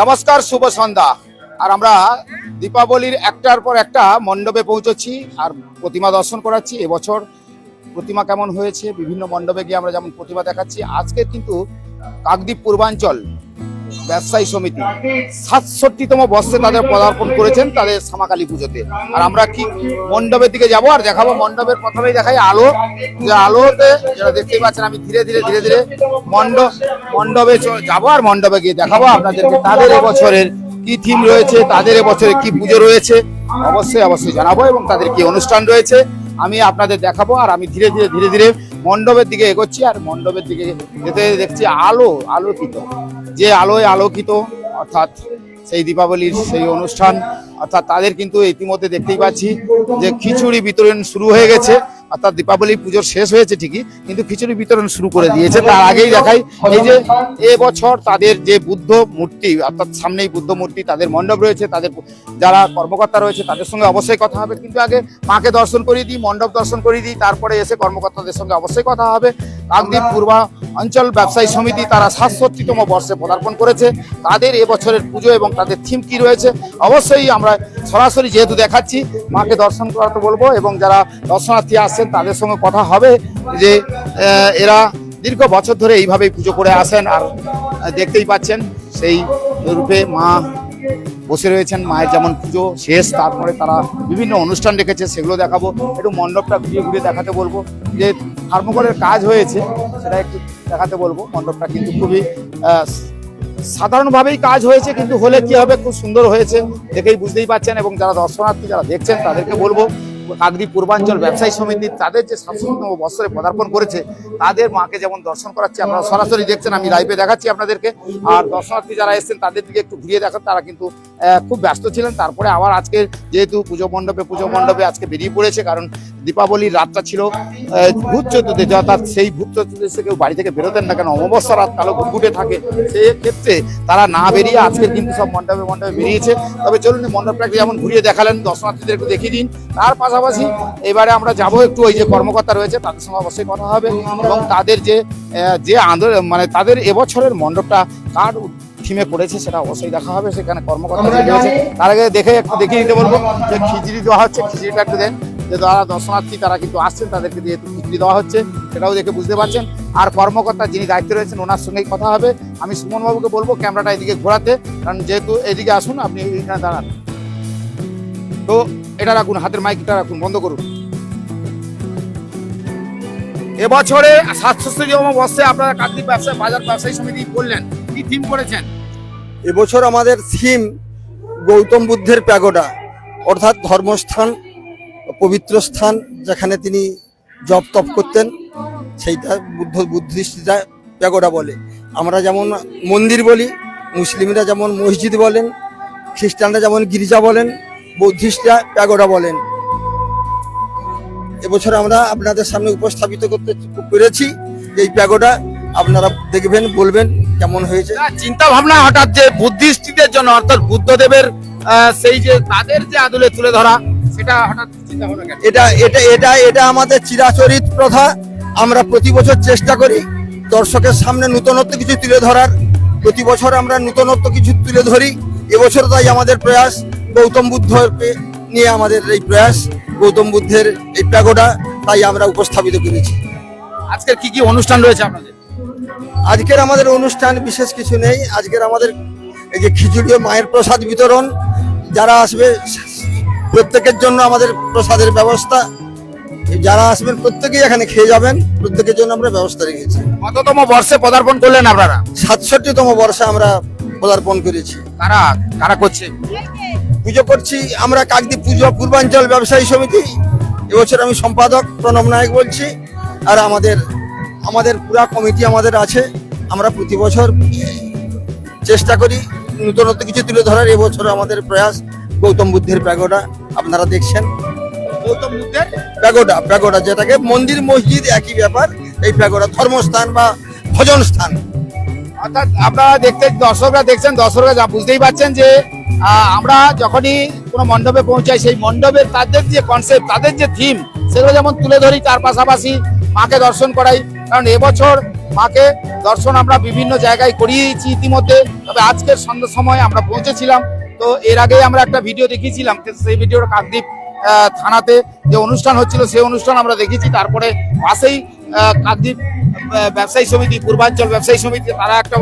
নমস্কার, শুভ সন্ধ্যা। আর আমরা দীপাবলির একটার পর একটা মণ্ডপে পৌঁছচ্ছি আর প্রতিমা দর্শন করাচ্ছি। এবছর প্রতিমা কেমন হয়েছে, বিভিন্ন মণ্ডপে গিয়ে আমরা যেমন প্রতিমা দেখাচ্ছি। আজকে কিন্তু কাকদ্বীপ পূর্বাঞ্চল ব্যবসায়ী সমিতি সাতষট্টিতম বর্ষে তাদের পদার্পণ করেছেন তাদের সামাকালী পুজোতে। আর আমরা কি মণ্ডপের দিকে যাব আর দেখাবো? মণ্ডপের প্রথমেই দেখাই আলো। যে আলোতে যেটা দেখতেই পাচ্ছেন, আমি ধীরে ধীরে ধীরে ধীরে মণ্ডপ মণ্ডপে যাব আর মণ্ডপে গিয়ে দেখাবো আপনাদেরকে তাদের এবছরের কি থিম রয়েছে, তাদের এবছরে কি পুজো রয়েছে, অবশ্যই অবশ্যই জানাব এবং তাদের কি অনুষ্ঠান রয়েছে, আমি আপনাদের দেখাবো। আর আমি ধীরে ধীরে ধীরে ধীরে মণ্ডপের দিকে এগোচ্ছি আর মণ্ডপের দিকে যেতে যেতে দেখছি আলো, আলোকিত। যে আলোয় আলোকিত, অর্থাৎ সেই দীপাবলির সেই অনুষ্ঠান, অর্থাৎ তাদের কিন্তু ইতিমধ্যে দেখতেই পাচ্ছি যে খিচুড়ি বিতরণ শুরু হয়ে গেছে। অর্থাৎ দীপাবলি পুজোর শেষ হয়েছে ঠিকই, কিন্তু খিচুড়ি বিতরণ শুরু করে দিয়েছে। তার আগেই দেখাই, এই যে এবছর তাদের যে বুদ্ধ মূর্তি, অর্থাৎ সামনেই বুদ্ধ মূর্তি, তাদের মণ্ডপ রয়েছে, তাদের যারা কর্মকর্তা রয়েছে, তাদের সঙ্গে অবশ্যই কথা হবে। কিন্তু আগে মাকে দর্শন করিয়ে দিই, মণ্ডপ দর্শন করিয়ে দিই, তারপরে এসে কর্মকর্তাদের সঙ্গে অবশ্যই কথা হবে। কাকদ্বীপ পূর্বা অঞ্চল ব্যবসায়ী সমিতি তারা সাতষট্টিতম বর্ষে পদার্পণ করেছে। তাদের এবছরের পুজো এবং তাদের থিম কি রয়েছে, অবশ্যই আমরা সরাসরি যেহেতু দেখাচ্ছি, মাকে দর্শন করাতে বলব এবং যারা দর্শনার্থী আসছেন তাদের সঙ্গে কথা হবে যে এরা দীর্ঘ বছর ধরে এইভাবেই পুজো করে আসেন আর দেখতেই পাচ্ছেন সেই রূপে মা বসে রয়েছেন, মায়ের যেমন পুজো শেষ, তারপরে তারা বিভিন্ন অনুষ্ঠান রেখেছে, সেগুলো দেখাবো। একটু মণ্ডপটা ঘুরিয়ে ঘুরিয়ে দেখাতে বলব। যে থার্মোকলের কাজ হয়েছে, সেটা একটু দেখাতে বলব। মণ্ডপটা কিন্তু খুবই সাধারণভাবেই কাজ হয়েছে, কিন্তু হলে কি হবে? খুব সুন্দর হয়েছে, দেখেই বুঝতেই পাচ্ছেন। এবং যারা দর্শনার্থী, যারা দেখছেন, তাদেরকে বলব কাকদ্বীপ পূর্বাঞ্চল ব্যবসায়ী সমিতি তাদের যে সাতষট্টিতম বৎসরে পদার্পণ করেছে, তাদের মাকে যেমন দর্শন করাচ্ছে, আপনারা সরাসরি দেখছেন, আমি লাইভে দেখাচ্ছি আপনাদেরকে। আর দর্শনার্থী যারা এসেছেন, তাদের দিকে একটু ঘুরিয়ে দেখান, তারা কিন্তু খুব ব্যস্ত ছিলেন। তারপরে আবার আজকে যেহেতু পুজো মণ্ডপে পুজো মণ্ডপে আজকে বেরিয়ে পড়েছে, কারণ দীপাবলির রাতটা ছিল ভূত চতুর্দশী অর্থাৎ সেই ভূত চতুর্দশী কেউ বাড়ি থেকে বেরোতেন না, কেন অমাবস্যা রাত কালো ঘুটঘুটে থাকে, সেই ক্ষেত্রে তারা না বেরিয়ে আজকে কিন্তু সব মণ্ডপে মণ্ডপে বেরিয়েছে। তবে চলুন মণ্ডপটাকে যেমন ঘুরিয়ে দেখালেন, দর্শনার্থীদের একটু দেখিয়ে দিন। তার পাশাপাশি এবারে আমরা যাব একটু ওই যে কর্মকর্তা রয়েছে তাদের সঙ্গে অবশ্যই কথা হবে এবং তাদের যে যে আন্দোলন মানে তাদের এবছরের মণ্ডপটা কার থিমে পড়েছে সেটা অবশ্যই দেখা হবে সেখানে কর্মকর্তা রয়েছে। তার আগে দেখে একটু দেখিয়ে দিতে বলব যে খিচড়ি দেওয়া হচ্ছে খিচড়িটা একটু দেন যে যারা দর্শনার্থী তারা কিন্তু আসছেন তাদেরকে দিয়ে খিচড়ি দেওয়া হচ্ছে সেটাও দেখে বুঝতে পারছেন। আর কর্মকর্তা যিনি দায়িত্বে রয়েছেন ওনার সঙ্গেই কথা হবে। আমি সুমনবাবুকে বলব ক্যামেরাটা এদিকে ঘোরাতে কারণ যেহেতু এদিকে আসুন আপনি এইখানে দাঁড়ান। তো এটা রাখুন, হাতের মাইকটা রাখুন, বন্ধ করুন। এবছরে সাতষট্টিতম বর্ষে আপনারা কাকদ্বীপ ব্যবসায় বাজার ব্যবসায়ী সমিতি বললেন কি থিম করেছেন? এবছর আমাদের থিম গৌতম বুদ্ধের প্যাগোডা, অর্থাৎ ধর্মস্থান, পবিত্র স্থান, যেখানে তিনি জপ তপ করতেন, সেইটা বুদ্ধ, বুদ্ধিস্টরা প্যাগোডা বলে। আমরা যেমন মন্দির বলি, মুসলিমরা যেমন মসজিদ বলেন, খ্রিস্টানরা যেমন গির্জা বলেন বৌদ্ধিস্টরা প্যাগোডা বলেন। এবছর আমরা আপনাদের সামনে উপস্থাপিত করতে পেরেছি। এই প্যাগোডা আপনারা দেখবেন বলবেন কেমন হয়েছে। চিন্তা ভাবনা হঠাৎ যে বুদ্ধিস্টদের জন্য অর্থাৎ বুদ্ধদেবের সেই যে তাদের যে আদলে তুলে ধরা সেটা হঠাৎ চিন্তা ভাবনা এটা এটা এটা এটা আমাদের চিরাচরিত প্রথা। আমরা প্রতি বছর চেষ্টা করি দর্শকের সামনে নূতনত্ব কিছু তুলে ধরার। প্রতি বছর আমরা নূতনত্ব কিছু তুলে ধরি। এবছর তাই আমাদের প্রয়াস। গৌতম বুদ্ধকে নিয়ে আমাদের এই প্রয়াস গৌতম বুদ্ধের এই প্যাগোডা তাই আমরা উপস্থাপিত করেছি। আজকের কি কি অনুষ্ঠান রয়েছে আপনাদের? আজকের আমাদের অনুষ্ঠান বিশেষ কিছু নেই। আজকের আমাদের এই যে খিচুড়ি ও মায়ের প্রসাদ বিতরণ যারা আসবে প্রত্যেকের জন্য আমাদের প্রসাদের ব্যবস্থা। যারা আসবেন প্রত্যেকেই এখানে খেয়ে যাবেন। প্রত্যেকের জন্য আমরা ব্যবস্থা রেখেছি। কততম বর্ষে পদার্পণ করলেন আপনারা? সাতষট্টিতম বর্ষে আমরা পদার্পণ করেছি। কারা কারা করছে? পুজো করছি। আমরা কাকদ্বীপ পুজো পূর্বাঞ্চল ব্যবসায়ী সমিতি এবছর আমি সম্পাদক প্রণব নায়ক বলছি আর আমাদের আমাদের পুরা কমিটি আমাদের আছে। আমরা প্রতি বছর চেষ্টা করি নূতনত্ব কিছু তুলে ধরার। এবছর আমাদের প্রয়াস গৌতম বুদ্ধের প্যাগোডা আপনারা দেখছেন। গৌতম বুদ্ধের? প্যাগোডা প্যাগোডা যেটাকে মন্দির মসজিদ একই ব্যাপার এই প্যাগোডা ধর্মস্থান বা ভজন স্থান অর্থাৎ আপনারা দেখতে দর্শকরা দেখছেন দর্শকরা যা বুঝতেই পারছেন যে আমরা যখনই কোনো মণ্ডপে পৌঁছাই, সেই মণ্ডপের তাদের যে কনসেপ্ট তাদের যে থিম সেগুলো যেমন তুলে ধরি, তার পাশাপাশি মাকে দর্শন করাই। কারণ এবছর মাকে দর্শন আমরা বিভিন্ন জায়গায় করিয়েছি ইতিমধ্যে, তবে আজকের সন্ধ্যার সময় আমরা পৌঁছেছিলাম। তো এর আগে আমরা একটা ভিডিও দেখিয়েছিলাম সেই ভিডিওটা কাকদ্বীপ থানাতে যে অনুষ্ঠান হচ্ছিল, সেই অনুষ্ঠান আমরা দেখেছি তারপরে পাশেই কাকদ্বীপ ব্যবসায়ী সমিতি, পূর্বাঞ্চল ব্যবসায়ী সমিতি, তারা একটা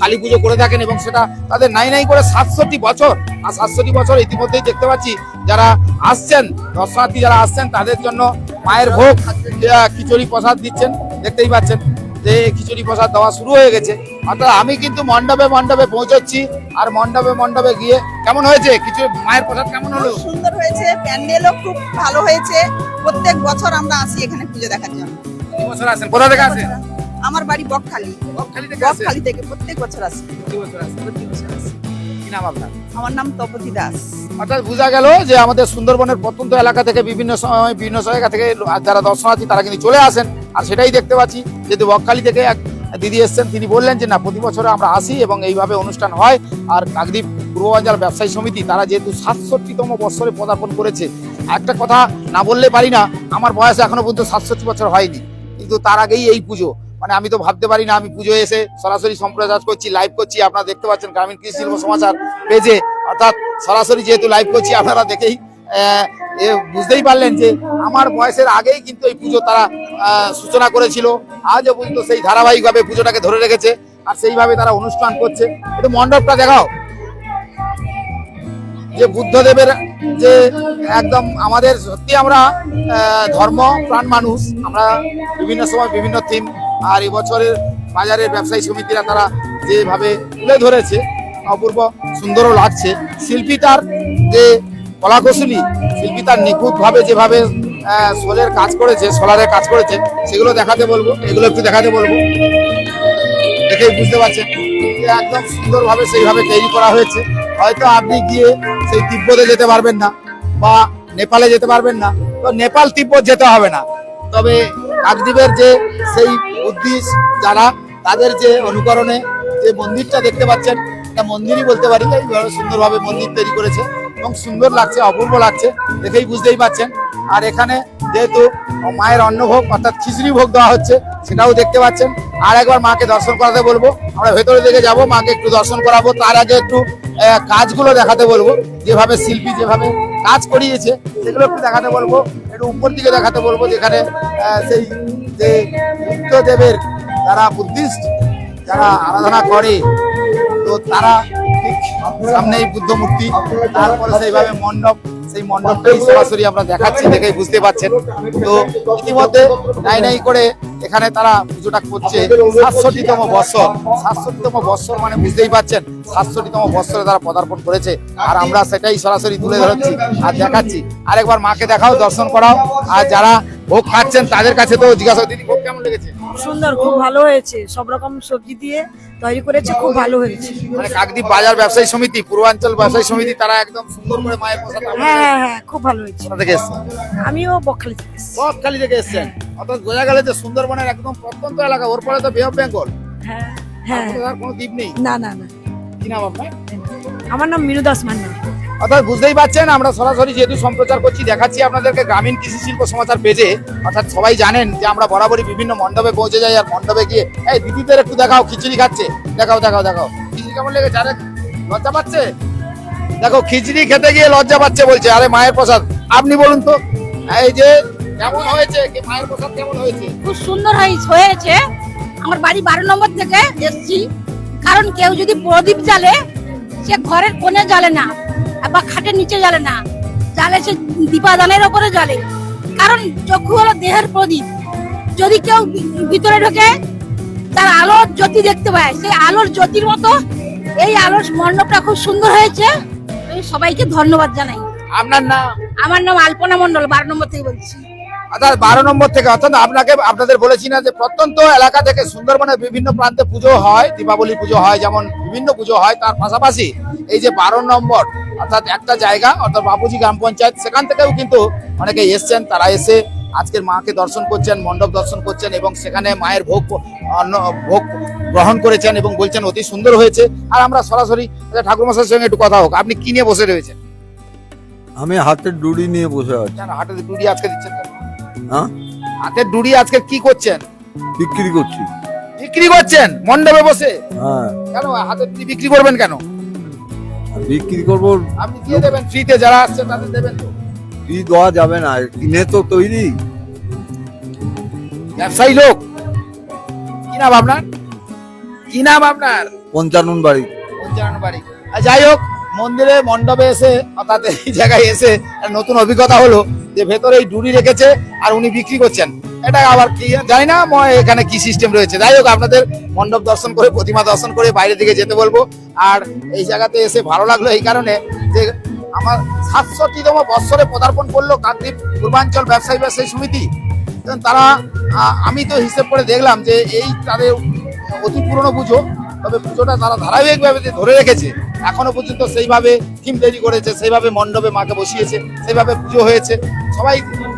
কালী পুজো করে থাকেন এবং সেটা তাদের নাই নাই করে সাতষট্টি বছর, আর সাতষট্টি বছর ইতিমধ্যেই দেখতে পাচ্ছি যারা আসছেন, দর্শনার্থী যারা আসছেন, তাদের জন্য মায়ের ভোগ খিচুড়ি প্রসাদ দিচ্ছেন, দেখতেই পাচ্ছেন যে খিচুড়ি প্রসাদ দেওয়া শুরু হয়ে গেছে। অর্থাৎ আমি কিন্তু মণ্ডপে মণ্ডপে পৌঁছচ্ছি, আর মণ্ডপে মণ্ডপে গিয়ে কেমন হয়েছে? কিছু মায়ের প্রসাদ কেমন হলো? সুন্দর হয়েছে, প্যান্ডেলও খুব ভালো হয়েছে। প্রত্যেক বছর আমরা আসি এখানে পুজো দেখার জন্য। বছর আসেন কোথা থেকে আসেন আমার বাড়ি বকখালি। বকখালি থেকে আসেন বকখালি থেকে প্রত্যেক বছর আসি। প্রতি বছর আসেন? প্রতি বছর আসি। কি নাম আপনার? আমার নাম তপতি দাস। অর্থাৎ বোঝা গেল যে আমাদের সুন্দরবনের প্রত্যন্ত এলাকা থেকে বিভিন্ন সময় বিভিন্ন জায়গা থেকে যারা দর্শনার্থী তারা কিন্তু চলে আসেন। আর সেটাই দেখতে পাচ্ছি যেহেতু বকখালি থেকে এক দিদি এসছেন তিনি বললেন যে না প্রতি বছর আমরা আসি এবং এইভাবে অনুষ্ঠান হয়। আর কাকদ্বীপ পূর্বাঞ্চল ব্যবসায়ী সমিতি তারা যেহেতু সাতষট্টিতম বছরে পদার্পণ করেছে একটা কথা না বললে পারি না আমার বয়স এখনও পর্যন্ত সাতষট্টি বছর হয়নি। কিন্তু তার আগেই এই পুজো। মানে আমি তো ভাবতে পারি না, আমি পুজো এসে সরাসরি সম্প্রচার করছি লাইভ করছি। আপনারা দেখতে পাচ্ছেন গ্রামীণ কৃষি শিল্প সমাচার পেজে। অর্থাৎ সরাসরি যেহেতু লাইভ করছি, আপনারা দেখেই বুঝতেই পারলেন যে আমার বয়সের আগেই কিন্তু এই পুজো তারা সূচনা করেছিল। আজও পর্যন্ত সেই ধারাবাহিকভাবে পুজোটাকে ধরে রেখেছে। আর সেইভাবে তারা অনুষ্ঠান করছে। একটু মণ্ডপটা দেখাও। যে বুদ্ধদেবের যে একদম আমাদের সত্যি আমরা ধর্ম, প্রাণ মানুষ, আমরা বিভিন্ন সময় বিভিন্ন থিম আর এবছরের বাজারের ব্যবসায়ী সমিতিরা তারা যেভাবে তুলে ধরেছে, অপূর্ব সুন্দরও লাগছে। শিল্পী তার যে কলাকৌশলী শিল্পী তার নিখুঁতভাবে যেভাবে সোলের কাজ করেছে, সোলারের কাজ করেছে, সেগুলো দেখাতে বলব, এগুলো একটু দেখাতে বলব। দেখেই বুঝতে পারছেন একদম সুন্দরভাবে সেইভাবে তৈরি করা হয়েছে। হয়তো আপনি গিয়ে সেই তিব্বতে যেতে পারবেন না বা নেপালে যেতে পারবেন না। তো নেপাল, তিব্বত যেতে হবে না। তবে কাকদ্বীপের যে সেই বুদ্ধিস্ট যারা, তাদের যে অনুকরণে যে মন্দিরটা দেখতে পাচ্ছেন, এটা মন্দিরই বলতে পারি। সুন্দরভাবে মন্দির তৈরি করেছে এবং সুন্দর লাগছে, অপূর্ব লাগছে, দেখেই বুঝতেই পাচ্ছেন। আর এখানে যেহেতু মায়ের অন্নভোগ, অর্থাৎ খিচুড়ি ভোগ দেওয়া হচ্ছে, সেটাও দেখতে পাচ্ছেন। আর একবার মাকে দর্শন করাতে বলব। আমরা ভেতরে দিকে যাব, মাকে একটু দর্শন করাবো। তার আগে একটু কাজগুলো দেখাতে বলব। যেভাবে শিল্পী যেভাবে কাজ করিয়েছে, সেগুলো একটু দেখাতে বলব। একটু উপর দিকে দেখাতে বলব, যেখানে সেই যে বুদ্ধদেবের যারা বুদ্ধিস্ট, যারা আরাধনা করে তো তারা ঠিক সামনেই বুদ্ধ মূর্তি। তারপরে সেইভাবে মণ্ডপ, সেই মণ্ডপটাই সরাসরি আমরা দেখাচ্ছি, দেখেই বুঝতে পারছেন। তো ইতিমধ্যে নাই নাই করে এখানে তারা পুজোটা করছে। সাতষট্টিতম বৎসর সাতষট্টিতম বৎসর মানে বুঝতেই পারছেন, সাতষট্টিতম বৎসরে তারা পদার্পণ করেছে। আর আমরা সেটাই সরাসরি তুলে ধরছি আর দেখাচ্ছি। আরেকবার মাকে দেখাও, দর্শন করাও। আর যারা ভোগ খাচ্ছেন, তাদের কাছে তো জিজ্ঞাসা, দিদি, ভোগ কেমন লেগেছে? সুন্দর খুব ভালো হয়েছে। সব রকম সবজি দিয়ে তৈরি করেছে খুব ভালো হয়েছে। মানে কাকদ্বীপ বাজার ব্যবসায়ী সমিতি পূর্বাঞ্চল ব্যবসায়ী সমিতি তারা একদম সুন্দর করে মায়ের প্রসাদ হ্যাঁ হ্যাঁ হ্যাঁ খুব ভালো হয়েছে। কোথা থেকে এসছেন? আমিও বকখালি থেকে এসেছি। সবখালি থেকে এসছেন। অর্থাৎ বোঝা গেল যে সুন্দরবনের একদম প্রত্যন্ত এলাকা ওর পরে তো বে অফ বেঙ্গল হ্যাঁ হ্যাঁ। কোনো দ্বীপ নেই? না না না। কি নাম আপনার? আমার নাম মিনু দাস মান্না। অর্থাৎ বুঝতেই পারছেন, আমরা সরাসরি যেহেতু সম্প্রচার করছি, দেখাচ্ছি আপনাদেরকে গ্রামীণ কৃষি শিল্প সমাচার পেজে। অর্থাৎ সবাই জানেন যে আমরা বরাবরই বিভিন্ন মণ্ডপে পৌঁছে যাই, আর মণ্ডপে গিয়ে, এই দিদিদের একটু দেখাও, খিচুড়ি খাচ্ছে। দেখাও দেখাও দেখাও। খিচুড়ি কেমন লেগেছে? আরে, লজ্জা পাচ্ছে? দেখো, খিচুড়ি খেতে গিয়ে লজ্জা পাচ্ছে বলছে, আরে মায়ের প্রসাদ। আপনি বলুন তো, এই যে কেমন হয়েছে? কি মায়ের প্রসাদ কেমন হয়েছে? খুব সুন্দর হয়েছে- হয়েছে। আমার বাড়ি বারো নম্বর থেকে এসছি। কারণ কেউ যদি প্রদীপ জ্বালে, সে ঘরের কোণে জ্বালে না। বা খাটের নিচে জ্বালে না জ্বালে সে দীপাদানের ওপরে জ্বালে। কারণ চক্ষু হলো দেহের প্রদীপ। যদি কেউ ভিতরে ঢোকে তার আলোর জ্যোতি দেখতে পায়। সেই আলোর জ্যোতির মতো এই আলোর মণ্ডপটা খুব সুন্দর হয়েছে। আমি সবাইকে ধন্যবাদ জানাই। আপনার নাম? আমার নাম আলপনা মণ্ডল বারো নম্বর থেকে বলছি। অর্থাৎ বারো নম্বর থেকে অর্থাৎ আপনাকে আপনাদের বলেছি না যে প্রত্যন্ত এলাকা থেকে সুন্দরবনের বিভিন্ন প্রান্তে পুজো হয় দীপাবলি পুজো হয় যেমন বিভিন্ন পুজো হয় তার পাশাপাশি এই যে বারো নম্বর অর্থাৎ একটা জায়গা অর্থাৎ বাপুজি গ্রাম পঞ্চায়েত সেখান থেকেও কিন্তু অনেকে এসছেন তারা এসে আজকের মাকে দর্শন করছেন মণ্ডপ দর্শন করছেন এবং সেখানে মায়ের ভোগ অন্ন ভোগ গ্রহণ করেছেন এবং বলছেন অতি সুন্দর হয়েছে। আর আমরা সরাসরি ঠাকুর মশাইয়ের সঙ্গে একটু কথা হোক। আপনি কি নিয়ে বসে রয়েছেন? আমি হাতের ডুড়ি নিয়ে বসে আছি। হাটের ডুড়ি আজকে দিচ্ছেন হ্যাঁ? হাতের ডুড়ি আজকে কি করছেন? বিক্রি করছি। বিক্রি করছেন? মণ্ডপে বসে? হ্যাঁ। কেন হাতের দিয়ে বিক্রি করবেন কেন? বিক্রি করব আপনি দিয়ে দেবেন ফ্রিতে যারা আসছে তাদের দেবেন তো? ফ্রি দেওয়া যাবে না কিনে তো তৈরি। ব্যবসায়ী লোক। কি নাম আপনার? কি নাম আপনার? পঞ্চানন বাড়ি। পঞ্চানন বাড়ি। আর যাই হোক মন্দিরে মণ্ডপে এসে অর্থাৎ এই জায়গায় এসে নতুন অভিজ্ঞতা হলো যে ভেতরে এই ডুরি রেখেছে আর উনি বিক্রি করছেন। এটা আবার কি, জানি না এখানে কি সিস্টেম রয়েছে। যাই হোক, আপনাদের মণ্ডপ দর্শন করে, প্রতিমা দর্শন করে বাইরে দিকে যেতে বলব। আর এই জায়গাতে এসে ভালো লাগল এই কারণে যে আমার সাতষট্টিতম বৎসরে পদার্পণ করল কাকদ্বীপ পূর্বাঞ্চল ব্যবসায়ী ব্যবসায়ী সমিতি। তারা আমি তো হিসেব করে দেখলাম যে এই তাদের অতি পুরনো পুজো, তবে পুজোটা তারা ধারাবাহিকভাবে যে ধরে রেখেছে, এখনও পর্যন্ত সেইভাবে থিম তৈরি করেছে, সেইভাবে মণ্ডপে মাকে বসিয়েছে, সেইভাবে পুজো হয়েছে। সবাই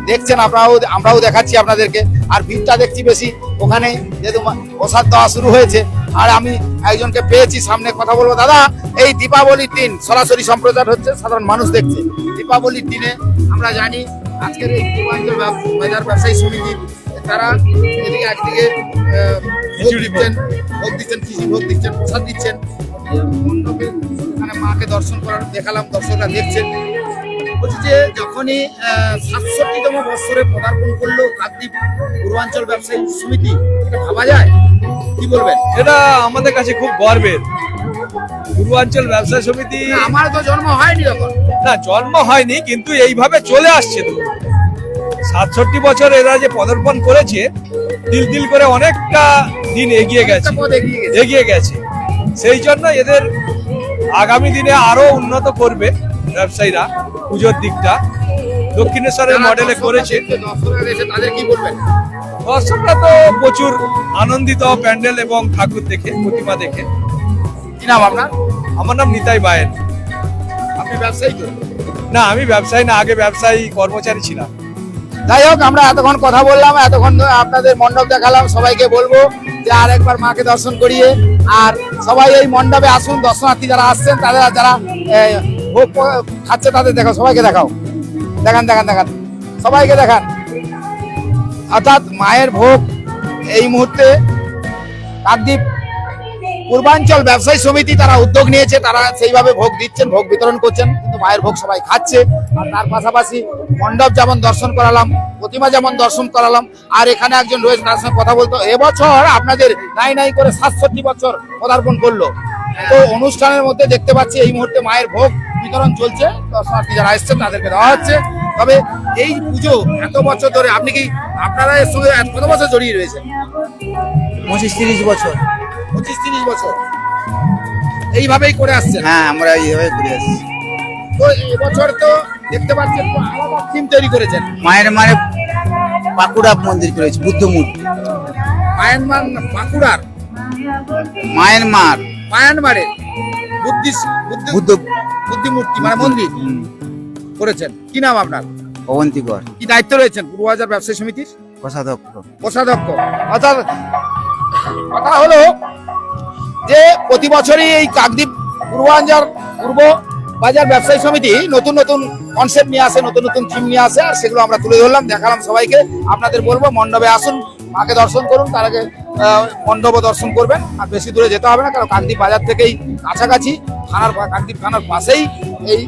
দেখছেন আমরাও আমরাও দেখাচ্ছি আপনাদেরকে। আর ভিড়টা দেখছি বেশি। ওখানে যেহেতু প্রসাদ দেওয়া শুরু হয়েছে আর আমি একজনকে পেয়েছি সামনে কথা বলব। দাদা এই দীপাবলির দিন সরাসরি সম্প্রচার হচ্ছে সাধারণ মানুষ দেখছে। দীপাবলির দিনে আমরা জানি আজকের এই পূর্বাঞ্চল বাজার ব্যবসায়ী সমিতি তারা এদিকে একদিকে ভোগ দিচ্ছেন ভোগ দিচ্ছেন কৃষি ভোগ দিচ্ছেন প্রসাদ দিচ্ছেন। মণ্ডপে ওখানে মাকে দর্শন করার দেখালাম দর্শকরা দেখছেন। বলছি যে যখনই সাতষট্টিতম বৎসরে পদার্পণ করল কাকদ্বীপ পূর্বাঞ্চল ব্যবসায়ী সমিতি এটা ভাবা যায়? কি বলবেন? এটা আমাদের কাছে খুব গর্বের। পূর্বাঞ্চল ব্যবসা সমিতি আমার তো জন্ম হয়নি তখন। না জন্ম হয়নি কিন্তু এইভাবে চলে আসছে তো। সাতষট্টি বছর এরা যে পদার্পণ করেছে দিল দিল করে অনেকটা দিন এগিয়ে গেছে। এগিয়ে গেছে। এগিয়ে গেছে। সেই জন্য এদের আগামী দিনে আরও উন্নত করবে ব্যবসায়ীরা। পুজোর দিকটা দক্ষিণেশ্বরের মডেলে করেছে। দর্শকরা কি বলবেন? দর্শকরা তো প্রচুর আনন্দিত প্যান্ডেল এবং ঠাকুর দেখে প্রতিমা দেখে। কি নাম আপনার? আমার নাম নিতাই বায়েন। আপনি ব্যবসায়ী তো? না আমি ব্যবসায়ী না আগে ব্যবসায়ী কর্মচারী ছিলাম। যাই হোক আমরা এতক্ষণ কথা বললাম এতক্ষণ আপনাদের মণ্ডপ দেখালাম সবাইকে বলব যে আর একবার মাকে দর্শন করিয়ে আর সবাই এই মণ্ডপে আসুন দর্শনার্থী যারা আসছেন তাদের যারা খাচ্ছে তাদের দেখাও সবাইকে দেখাও। দেখান দেখান দেখান। সবাইকে দেখান। অর্থাৎ মায়ের ভোগ এই মুহূর্তে কাকদ্বীপ পূর্বাঞ্চল ব্যবসায়ী সমিতি তারা উদ্যোগ নিয়েছে, তারা সেইভাবে ভোগ দিচ্ছেন, ভোগ বিতরণ করছেন, কিন্তু মায়ের ভোগ সবাই খাচ্ছে। আর তার পাশাপাশি মণ্ডপ যেমন দর্শন করালাম, প্রতিমা যেমন দর্শন করালাম, আর এখানে একজন রয়েছে, তার সঙ্গে কথা বলতো এবছর আপনাদের নাই নাই করে সাতষট্টি বছর পদার্পণ করল। তো অনুষ্ঠানের মধ্যে দেখতে পাচ্ছি এই মুহূর্তে মায়ের ভোগ বিতরণ চলছে। দর্শনার্থী যারা এসছেন তাদেরকে দেওয়া হচ্ছে। তবে এই পুজো এত বছর ধরে আপনি কি আপনারা এর সঙ্গে কত বছর জড়িয়ে রয়েছেন? পঁচিশ তিরিশ বছর। পঁচিশ তিরিশ বছর। এইভাবেই করে আসছেন? হ্যাঁ আমরা এইভাবে ঘুরে আসছি। তো এবছর তো দেখতে পাচ্ছেন আলাদা থিম তৈরি করেছেন। মায়ের মানে বাঁকুড়া মন্দির করেছি বুদ্ধ মূর্তি মায়ানমার বাঁকুড়ার মায়ানমার মায়ানমারের বুদ্ধিস্ট বুদ্ধ বুদ্ধ বুদ্ধি মানে মন্দির করেছেন। কি নাম আপনার? অবন্তিকর কি দায়িত্ব রয়েছেন পূর্ববাজার ব্যবসায়ী সমিতির? কোষাধ্যক্ষ। কোষাধ্যক্ষ। অর্থাৎ কথা হলো যে প্রতি বছরই এই কাকদ্বীপ পূর্বাঞ্চল পূর্ব বাজার ব্যবসায়ী সমিতি নতুন নতুন কনসেপ্ট নিয়ে আসে নতুন নতুন থিম নিয়ে আসে আর সেগুলো আমরা তুলে ধরলাম দেখালাম সবাইকে। আপনাদের বলব মণ্ডপে আসুন মাকে দর্শন করুন তার আগে আহ, মণ্ডপও দর্শন করবেন। আর বেশি দূরে যেতে হবে না কারণ কাকদ্বীপ বাজার থেকেই কাছাকাছি। থানার কাকদ্বীপ থানার পাশেই এই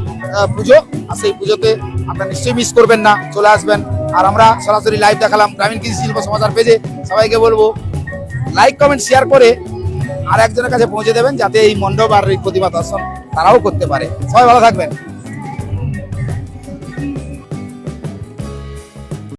পুজো। আর সেই পুজোতে আপনারা নিশ্চয়ই মিস করবেন না চলে আসবেন। আর আমরা সরাসরি লাইভ দেখালাম গ্রামীণ কৃষি শিল্প সমাচার পেজে সবাইকে বলব লাইক কমেন্ট শেয়ার করে আর একজনের কাছে পৌঁছে দেবেন যাতে এই মণ্ডপ আর এই প্রতিমা দর্শন তারাও করতে পারে। সবাই ভালো থাকবেন।